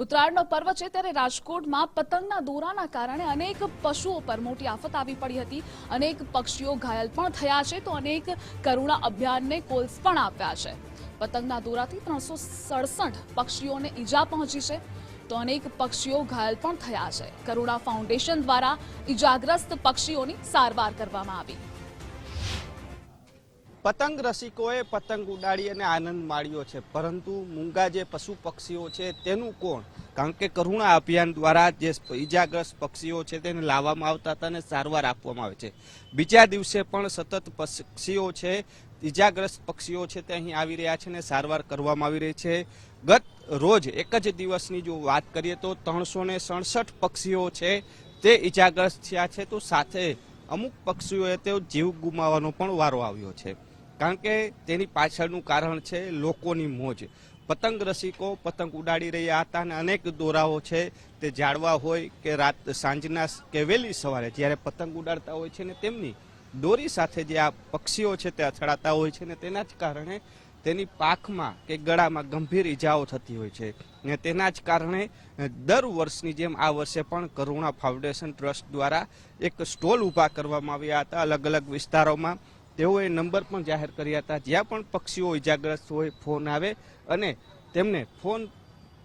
ઉત્તરાયણનો પર્વ છે ત્યારે રાજકોટમાં પતંગના દોરાના કારણે અનેક પશુઓ પર મોટી આફત આવી પડી હતી. અનેક પક્ષીઓ ઘાયલ પણ થયા છે તો અનેક કરુણા અભિયાનને કોલ્સ પણ આપ્યા છે. પતંગના દોરાથી ત્રણસો સડસઠ પક્ષીઓને ઈજા પહોંચી છે તો અનેક પક્ષીઓ ઘાયલ પણ થયા છે. કરુણા ફાઉન્ડેશન દ્વારા ઈજાગ્રસ્ત પક્ષીઓની સારવાર કરવામાં આવી. પતંગ રસિકોએ પતંગ ઉડાડી અને આનંદ માણ્યો છે. પરંતુ મૂંગા જે પશુ પક્ષીઓ છે, તેનું કોણ? કારણ કે કરુણા અભિયાન દ્વારા જે ઈજાગ્રસ્ત પક્ષીઓ છે, તેને લાવવામાં આવતા હતા અને સારવાર આપવામાં આવે છે. બીજા દિવસે પણ સતત પક્ષીઓ છે, ઈજાગ્રસ્ત પક્ષીઓ છે, તે અહીં આવી રહ્યા છે અને સારવાર કરવામાં આવી રહી છે. ગત રોજ એક જ દિવસની જો વાત કરીએ તો ત્રણસો સડસઠ પક્ષીઓ છે, તે ઈજાગ્રસ્ત થયા છે. તો સાથે અમુક પક્ષીઓએ તેઓ જીવ ગુમાવવાનો પણ વારો આવ્યો છે. કારણ કે તેની પાછળનું કારણ છે લોકોની મોજ. પતંગ રસિકો પતંગ ઉડાડી રહ્યા હતા અને અનેક દોરાઓ છે તે જાળવા હોય કે રાત સાંજના કે વહેલી સવારે જ્યારે પતંગ ઉડાડતા હોય છે ને તેમની દોરી સાથે જે આ પક્ષીઓ છે તે અથડાતા હોય છે ને તેના જ કારણે તેની પાંખમાં કે ગળામાં ગંભીર ઈજાઓ થતી હોય છે ને તેના જ કારણે દર વર્ષની જેમ આ વર્ષે પણ કરુણા ફાઉન્ડેશન ટ્રસ્ટ દ્વારા એક સ્ટોલ ઊભા કરવામાં આવ્યા હતા અલગ અલગ વિસ્તારોમાં. તેઓએ નંબર પણ જાહેર કર્યા હતા. જ્યાં પણ પક્ષીઓ ઇજાગ્રસ્ત હોય, ફોન આવે અને તેમને ફોન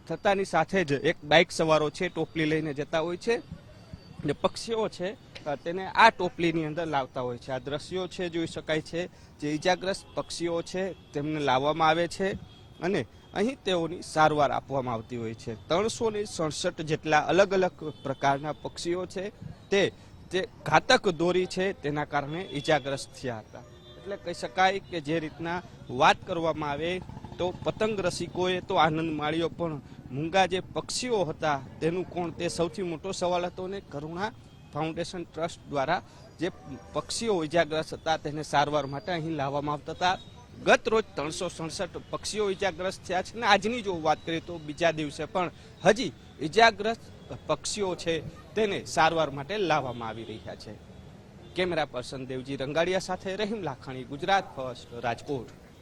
થતાની સાથે જ એક બાઇક સવારો છે, ટોપલી લઈને જતા હોય છે. જે પક્ષીઓ છે તેને આ ટોપલીની અંદર લાવતા હોય છે. આ દ્રશ્યો છે, જોઈ શકાય છે, જે ઈજાગ્રસ્ત પક્ષીઓ છે, તેમને લાવવામાં આવે છે અને અહીં તેઓની સારવાર આપવામાં આવતી હોય છે. ત્રણસો ને સડસઠ જેટલા અલગ અલગ પ્રકારના પક્ષીઓ છે, તે જે ઘાતક દોરી છે તેના કારણે ઈજાગ્રસ્ત થયા હતા. એટલે કહી શકાય કે જે રીતના વાત કરવામાં આવે તો પતંગ રસિકોએ તો આનંદ માણ્યો, પણ મૂંગા જે પક્ષીઓ હતા તેનું કોણ? તે સૌથી મોટો સવાલ હતો ને કરુણા ફાઉન્ડેશન ટ્રસ્ટ દ્વારા જે પક્ષીઓ ઇજાગ્રસ્ત હતા તેને સારવાર માટે અહીં લાવવામાં આવતા હતા. ગત રોજ ત્રણસો સડસઠ પક્ષીઓ ઇજાગ્રસ્ત થયા છે. અને આજની જો વાત કરીએ તો બીજા દિવસે પણ હજી ઇજાગ્રસ્ત પક્ષીઓ છે તેને સારવાર માટે લાવવામાં આવી રહ્યા છે. કેમેરા પર્સન દેવજી રંગાડિયા સાથે રહીમ લાખાણી, ગુજરાત ફર્સ્ટ રાજકોટ.